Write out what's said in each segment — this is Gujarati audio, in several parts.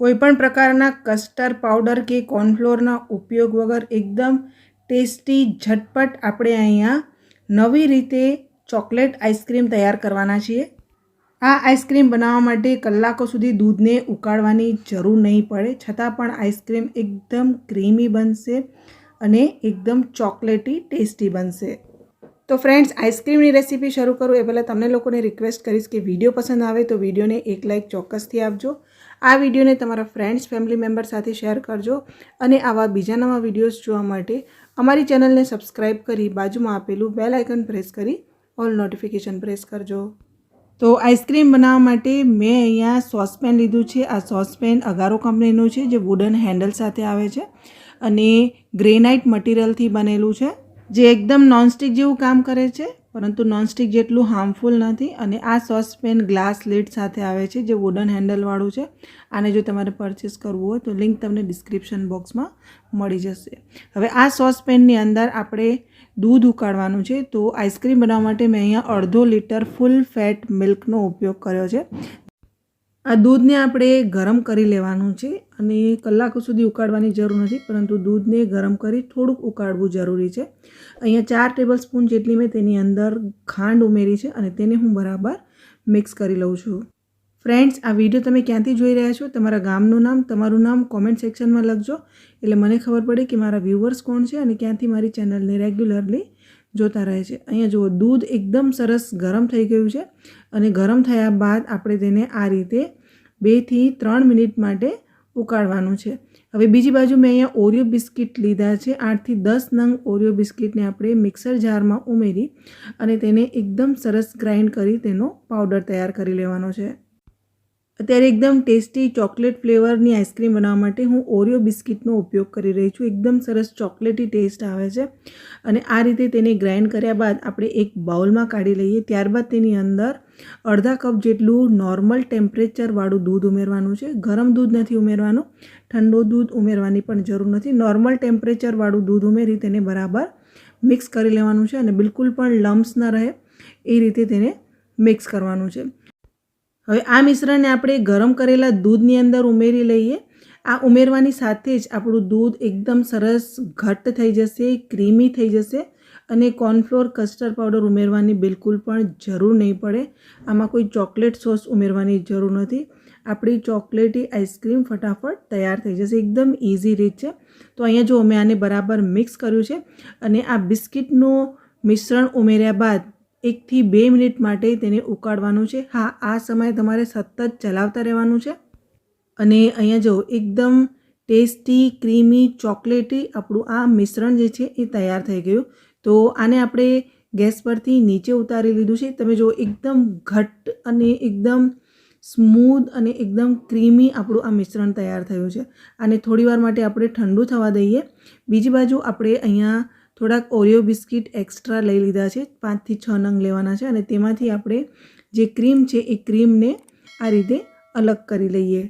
કોઈપણ પ્રકારના કસ્ટર્ડ પાવડર કે કોર્નફ્લોરના ઉપયોગ વગર એકદમ ટેસ્ટી, ઝટપટ આપણે અહીંયા નવી રીતે ચોકલેટ આઈસ્ક્રીમ તૈયાર કરવાના છીએ. આ આઈસ્ક્રીમ બનાવવા માટે કલાકો સુધી દૂધને ઉકાળવાની જરૂર નહીં પડે. છતાં પણ આઈસ્ક્રીમ એકદમ ક્રીમી બનશે અને એકદમ ચોકલેટી ટેસ્ટી બનશે. તો ફ્રેન્ડ્સ, આઈસ્ક્રીમની રેસીપી શરૂ કરું. એ પહેલાં તમને લોકોને રિક્વેસ્ટ કરીશ કે વીડિયો પસંદ આવે તો વિડીયોને એક લાઇક ચોક્કસથી આપજો. આ વિડીયોને તમારા ફ્રેન્ડ્સ ફેમિલી મેમ્બર સાથે શેર કરજો અને આવા બીજા નવા વિડીયોઝ જોવા માટે અમારી ચેનલને સબસ્ક્રાઈબ કરી બાજુમાં આપેલું બેલ આઇકન પ્રેસ કરી ઓલ નોટિફિકેશન પ્રેસ કરજો. તો આઈસ્ક્રીમ બનાવવા માટે મેં અહીંયા સોસપેન લીધું છે. આ સોસપેન અગારો કંપનીનું છે જે વુડન હેન્ડલ સાથે આવે છે અને ગ્રેનાઇટ મટીરિયલથી બનેલું છે. જે એકદમ નોનસ્ટિક જેવું કામ કરે છે. પરંતુ નોનસ્ટિક જેટલું હાર્મફુલ નથી અને આ સોસપેન ગ્લાસ લીડ સાથે આવે છે, જે વુડન હેન્ડલવાળું છે. આને જો તમારે પરચેસ કરવું હોય તો લિંક તમને ડિસ્ક્રિપ્શન બોક્સમાં મળી જશે. હવે આ સોસપેનની અંદર આપણે દૂધ ઉકાળવાનું છે, તો આઈસ્ક્રીમ બનાવવા માટે મેં અહીંયા અડધો લીટર ફૂલ ફેટ મિલ્કનો ઉપયોગ કર્યો છે. આ દૂધને આપણે ગરમ કરી લેવાનું છે અને કલાકો સુધી ઉકાળવાની જરૂર નથી, પરંતુ દૂધને ગરમ કરી થોડુંક ઉકાળવું જરૂરી છે. અહીંયા ચાર ટેબલ સ્પૂન જેટલી મેં તેની અંદર ખાંડ ઉમેરી છે અને તેને હું બરાબર મિક્સ કરી લઉં છું. ફ્રેન્ડ્સ, આ વીડિયો તમે ક્યાંથી જોઈ રહ્યા છો? તમારા ગામનું નામ, તમારું નામ કોમેન્ટ સેક્શનમાં લખજો. એટલે મને ખબર પડે કે મારા વ્યૂવર્સ કોણ છે અને ક્યાંથી મારી ચેનલને રેગ્યુલરલી જોતા રહે છે. અહીંયા જુઓ, દૂધ એકદમ સરસ ગરમ થઈ ગયું છે અને ગરમ થયા બાદ આપણે તેને આ રીતે બેથી ત્રણ મિનિટ માટે ઉકાળવાનું છે. હવે બીજી બાજુ મેં અહીંયા ઓરિયો બિસ્કિટ લીધા છે. આઠથી દસ નંગ ઓરિયો બિસ્કિટને આપણે મિક્સર જારમાં ઉમેરી અને તેને એકદમ સરસ ગ્રાઇન્ડ કરી તેનો પાવડર તૈયાર કરી લેવાનો છે. અત્યારે એકદમ ટેસ્ટી ચોકલેટ ફ્લેવરની આઈસ્ક્રીમ બનાવવા માટે હું ઓરિયો બિસ્કિટનો ઉપયોગ કરી રહી છું. એકદમ સરસ ચોકલેટી ટેસ્ટ આવે છે અને આ રીતે તેને ગ્રાઇન્ડ કર્યા બાદ આપણે એક બાઉલમાં કાઢી લઈએ. ત્યારબાદ તેની અંદર અડધા કપ જેટલું નોર્મલ ટેમ્પરેચરવાળું દૂધ ઉમેરવાનું છે. ગરમ દૂધ નથી ઉમેરવાનું, ઠંડો દૂધ ઉમેરવાની પણ જરૂર નથી. નોર્મલ ટેમ્પરેચરવાળું દૂધ ઉમેરી તેને બરાબર મિક્સ કરી લેવાનું છે અને બિલકુલ પણ લમ્સ ન રહે. એ રીતે તેને મિક્સ કરવાનું છે. હવે આ મિશ્રણને આપણે ગરમ કરેલા દૂધની અંદર ઉમેરી લઈએ. આ ઉમેરવાની સાથે જ આપણું દૂધ એકદમ સરસ ઘટ્ટ થઈ જશે, ક્રીમી થઈ જશે અને કોર્નફ્લોર કસ્ટર્ડ પાવડર ઉમેરવાની બિલકુલ પણ જરૂર નહીં પડે. આમાં કોઈ ચોકલેટ સોસ ઉમેરવાની જરૂર નથી. આપણી ચોકલેટી આઈસ્ક્રીમ ફટાફટ તૈયાર થઈ જશે, એકદમ ઇઝી રીત છે. તો અહીંયા જો મેં આને બરાબર મિક્સ કર્યું છે અને આ બિસ્કિટનું મિશ્રણ ઉમેર્યા બાદ એકથી બે મિનિટ માટે તેને ઉકાળવાનું છે. હા, આ સમયે તમારે સતત ચલાવતા રહેવાનું છે. અને અહીંયા જો એકદમ ટેસ્ટી, ક્રીમી, ચોકલેટી આપણું આ મિશ્રણ જે છે એ તૈયાર થઈ ગયું. તો આને આપણે ગેસ પરથી નીચે ઉતારી લીધું છે. તમે જો એકદમ ઘટ્ટ અને એકદમ સ્મૂધ અને એકદમ ક્રીમી આપણું આ મિશ્રણ તૈયાર થયું છે. આને થોડીવાર માટે આપણે ઠંડુ થવા દઈએ. બીજી બાજુ આપણે અહીંયા થોડાક ઓરિયો બિસ્કિટ એક્સ્ટ્રા લઈ લીધા છે. પાંચથી છ નંગ લેવાના છે અને તેમાંથી આપણે જે ક્રીમ છે એ ક્રીમને આ રીતે અલગ કરી લઈએ.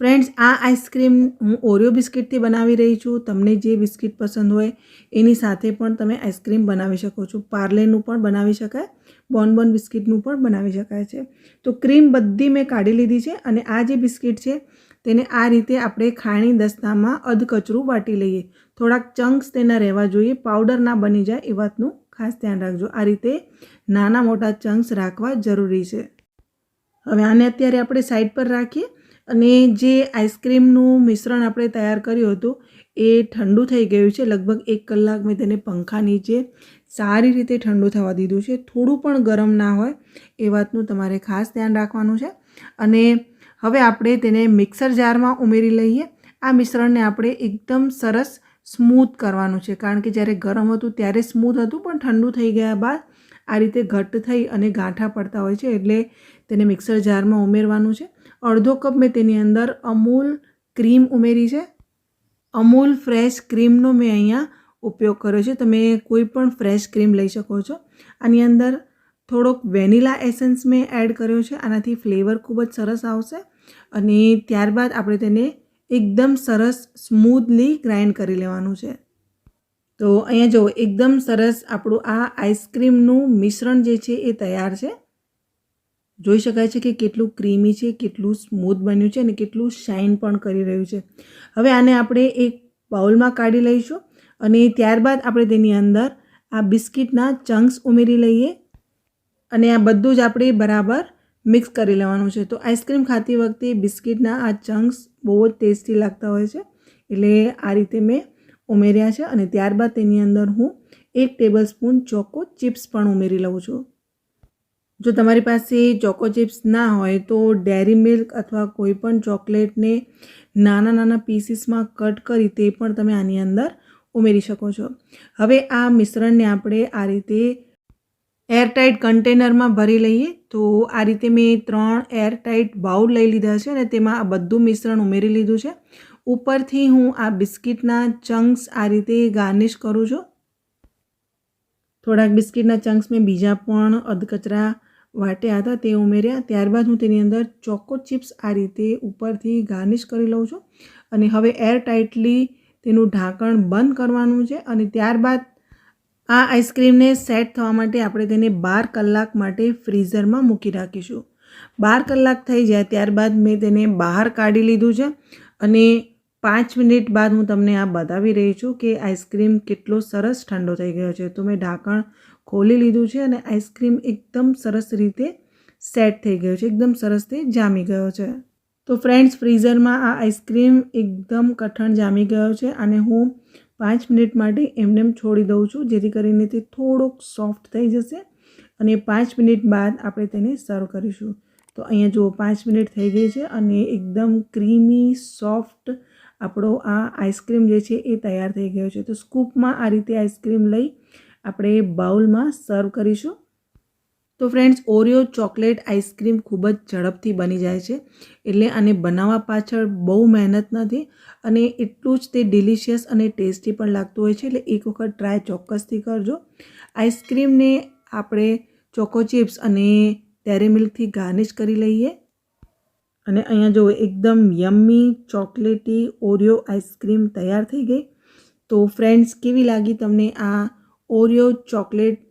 ફ્રેન્ડ્સ, આ આઈસ્ક્રીમ હું ઓરિયો બિસ્કિટથી બનાવી રહી છું. તમને જે બિસ્કિટ પસંદ હોય એની સાથે પણ તમે આઈસ્ક્રીમ બનાવી શકો છો. પાર્લેનું પણ બનાવી શકાય, બોનબોન બિસ્કિટનું પણ બનાવી શકાય છે. તો ક્રીમ બધી મેં કાઢી લીધી છે અને આ જે બિસ્કિટ છે તેને આ રીતે આપણે ખાણી દસ્તામાં અધકચરું વાટી લઈએ. થોડાક ચંક્સ તેના રહેવા જોઈએ. પાવડર ના બની જાય એ વાતનું ખાસ ધ્યાન રાખજો. આ રીતે નાના મોટા ચંક્સ રાખવા જરૂરી છે. હવે આને અત્યારે આપણે સાઈડ પર રાખીએ અને જે આઈસ્ક્રીમનું મિશ્રણ આપણે તૈયાર કર્યું હતું એ ઠંડુ થઈ ગયું છે. લગભગ એક કલાક મેં તેને પંખા નીચે સારી રીતે ઠંડુ થવા દીધું છે. થોડું પણ ગરમ ના હોય એ વાતનું તમારે ખાસ ધ્યાન રાખવાનું છે. અને હવે આપણે તેને મિક્સર જારમાં ઉમેરી લઈએ. આ મિશ્રણને આપણે એકદમ સરસ સ્મૂથ કરવાનું છે. કારણ કે જ્યારે ગરમ હતું ત્યારે સ્મૂથ હતું, પણ ઠંડુ થઈ ગયા બાદ આ રીતે ઘટ્ટ થઈ અને ગાંઠા પડતા હોય છે, એટલે તેને મિક્સર જારમાં ઉમેરવાનું છે. અડધો કપ મેં તેની અંદર અમૂલ ક્રીમ ઉમેરી છે. અમૂલ ફ્રેશ ક્રીમનો મેં અહીંયા ઉપયોગ કર્યો છે. તમે કોઈ પણ ફ્રેશ ક્રીમ લઈ શકો છો. આની અંદર થોડોક વેનીલા એસન્સ મેં એડ કર્યો છે. આનાથી ફ્લેવર ખૂબ જ સરસ આવશે. અને ત્યારબાદ આપણે તેને એકદમ સરસ સ્મૂથલી ગ્રાઇન્ડ કરી લેવાનું છે. તો અહીંયા જુઓ એકદમ સરસ આપણું આ આઈસ્ક્રીમનું મિશ્રણ જે છે એ તૈયાર છે. જોઈ શકાય છે કે કેટલું ક્રીમી છે, કેટલું સ્મૂથ બન્યું છે અને કેટલું શાઇન પણ કરી રહ્યું છે. હવે આને આપણે એક બાઉલમાં કાઢી લઈશું અને ત્યારબાદ આપણે તેની અંદર આ બિસ્કિટના ચંક્સ ઉમેરી લઈએ. અને આ બધું જ આપણે બરાબર મિક્સ કરી લેવાનું છે. તો આઈસ્ક્રીમ ખાતી વખતે બિસ્કિટના આ ચંક્સ બહુ જ ટેસ્ટી લાગતા હોય છે. એટલે આ રીતે મેં ઉમેર્યા છે અને ત્યારબાદ તેની અંદર હું એક ટેબલ સ્પૂન ચોકો ચિપ્સ પણ ઉમેરી લઉં છું. જો તમારી પાસે ચોકો ચિપ્સ ના હોય તો ડેરી મિલ્ક અથવા કોઈ પણ ચોકલેટને નાના નાના પીસીસમાં કટ કરી તે પણ તમે આની અંદર ઉમેરી શકો છો. હવે આ મિશ્રણને આપણે આ રીતે એરટાઇટ કન્ટેનરમાં ભરી લઈએ તો આ રીતે મેં ત્રણ એરટાઇટ બાઉલ લઈ લીધા છે અને તેમાં આ બધું મિશ્રણ ઉમેરી લીધું છે. ઉપરથી હું આ બિસ્કિટના ચંક્સ આ રીતે ગાર્નિશ કરું છું. થોડાક બિસ્કિટના ચંક્સ મેં બીજા પણ અધકચરા વાટ્યા હતા તે ઉમેર્યા. ત્યારબાદ હું તેની અંદર ચોકો ચિપ્સ આ રીતે ઉપરથી ગાર્નિશ કરી લઉં છું. અને હવે એર ટાઇટલી તેનું ઢાંકણ બંધ કરવાનું છે અને ત્યારબાદ આ આઈસ્ક્રીમને સેટ થવા માટે આપણે તેને બાર કલાક માટે ફ્રીઝરમાં મૂકી રાખીશું. બાર કલાક થઈ જાય ત્યારબાદ મેં તેને બહાર કાઢી લીધું છે અને પાંચ મિનિટ બાદ હું તમને આ બતાવી રહી છું કે આઈસ્ક્રીમ કેટલો સરસ ઠંડો થઈ ગયો છે. તો મેં ઢાંકણ ખોલી લીધું છે અને આઈસ્ક્રીમ એકદમ સરસ રીતે સેટ થઈ ગયો છે, એકદમ સરસ તે જામી ગયો છે. તો ફ્રેન્ડ્સ, ફ્રીઝરમાં આ આઈસ્ક્રીમ એકદમ કઠણ જામી ગયો છે અને હું પાંચ મિનિટ માટે એમનેમ છોડી દઉં છું, જેથી કરીને તે થોડોક સોફ્ટ થઈ જશે અને પાંચ મિનિટ બાદ આપણે તેને સર્વ કરીશું. તો અહીંયા જુઓ, પાંચ મિનિટ થઈ ગઈ છે અને એકદમ ક્રીમી સોફ્ટ આપણો આ આઈસ્ક્રીમ જે છે એ તૈયાર થઈ ગયો છે. તો સ્કૂપમાં આ રીતે આઈસ્ક્રીમ લઈ આપણે બાઉલમાં સર્વ કરીશું. તો ફ્રેન્ડ્સ ઓરિયો ચોકલેટ આઈસ્ક્રીમ ખૂબ જ ઝડપથી બની જાય છે. એટલે આને બનાવવા પાછળ બહુ મહેનત નથી અને એટલું જ તે ડિલિશિયસ અને ટેસ્ટી પણ લાગતું હોય છે. એટલે એક વખત ટ્રાય ચોક્કસથી કરજો. આઈસ્ક્રીમને આપણે ચોકો ચિપ્સ અને ડેરી મિલ્કથી ગાર્નિશ કરી લઈએ. અને અહીંયા જો એકદમ યમ્મી ચોકલેટી ઓરિયો આઈસ્ક્રીમ તૈયાર થઈ ગઈ. તો ફ્રેન્ડ્સ કેવી લાગી તમને આ ઓરિયો ચોકલેટ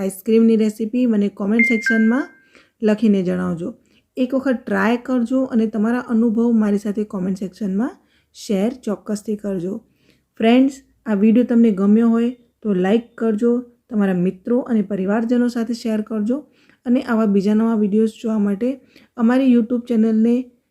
આઈસ્ક્રીમની રેસીપી મને કોમેન્ટ સેક્શનમાં લખીને જણાવજો. એક વખત ટ્રાય કરજો અને તમારા અનુભવ મારી સાથે કોમેન્ટ સેક્શનમાં શેર ચોક્કસથી કરજો. ફ્રેન્ડ્સ, આ વીડિયો તમને ગમ્યો હોય તો લાઈક કરજો, તમારા મિત્રો અને પરિવારજનો સાથે શેર કરજો અને આવા બીજા નવા વિડીયોઝ જોવા માટે અમારી યુટ્યુબ ચેનલને